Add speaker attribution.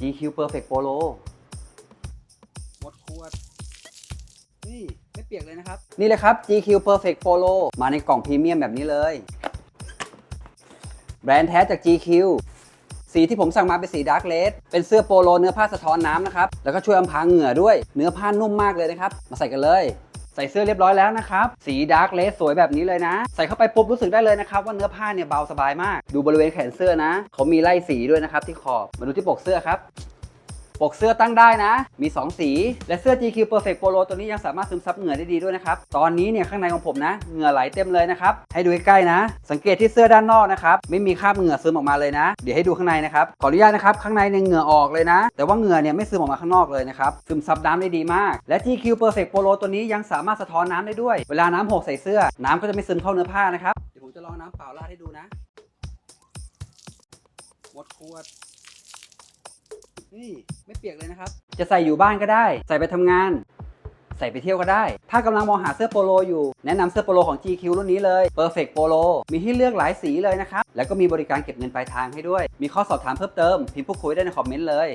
Speaker 1: GQ Perfect Polo
Speaker 2: หมดขวด นี่ ไม่เปียกเลยนะครับ
Speaker 1: นี่เลยครับ GQ Perfect Polo มาในกล่องพรีเมียมแบบนี้เลย แบรนด์แท้จาก GQ สีที่ผมสั่งมาเป็นสีดาร์กเลดเป็นเสื้อโปโลเนื้อผ้าสะท้อนน้ำนะครับ แล้วก็ช่วยอำพรางเหงื่อด้วย เนื้อผ้านุ่มมากเลยนะครับ มาใส่กันเลย ใส่เสื้อเรียบร้อยแล้วนะครับ สีดาร์กเลสสวยแบบนี้เลยนะ ใส่เข้าไปปุ๊บรู้สึกได้เลยนะครับ ว่าเนื้อผ้าเนี่ยเบาสบายมาก ดูบริเวณแขนเสื้อนะ เขามีไล่สีด้วยนะครับที่ขอบ มาดูที่ปกเสื้อครับ ปกเสื้อตั้งได้นะ มี 2 สี และเสื้อ GQ Perfect Polo ตัวนี้ยังสามารถซึมซับเหงื่อได้ดีด้วยนะครับ ตอนนี้เนี่ยข้างในของผมนะ เหงื่อไหลเต็มเลยนะครับ ให้ดูใกล้ๆนะ สังเกตที่เสื้อด้านนอกนะครับ ไม่มีคราบเหงื่อซึมออกมาเลยนะ เดี๋ยวให้ดูข้างในนะครับ ขออนุญาตนะครับ ข้างในเนี่ยเหงื่อออกเลยนะ แต่ว่าเหงื่อเนี่ยไม่ซึมออกมาข้างนอกเลยนะครับ ซึมซับน้ำได้ดีมาก และ GQ Perfect Polo ตัวนี้ยังสามารถสะท้อนน้ำได้ด้วย เวลาน้ำหกใส่เสื้อ น้ำก็จะไม่ซึมเข้าเนื้อผ้านะครับ เดี๋ยวผมจะลองน้ำเปล่าราดให้ดูนะ
Speaker 2: หมดขวด นี่ไม่เปียกเลยนะครับ
Speaker 1: จะใส่อยู่บ้านก็ได้ ใส่ไปทำงาน ใส่ไปเที่ยวก็ได้ ถ้ากำลังมองหาเสื้อโปโลอยู่ แนะนำเสื้อโปโลของ GQ รุ่นนี้เลย Perfect Polo มีให้เลือกหลายสีเลยนะครับ แล้วก็มีบริการเก็บเงินปลายทางให้ด้วย มีข้อสอบถามเพิ่มเติม พิมพ์พูดคุยได้ในคอมเมนต์เลย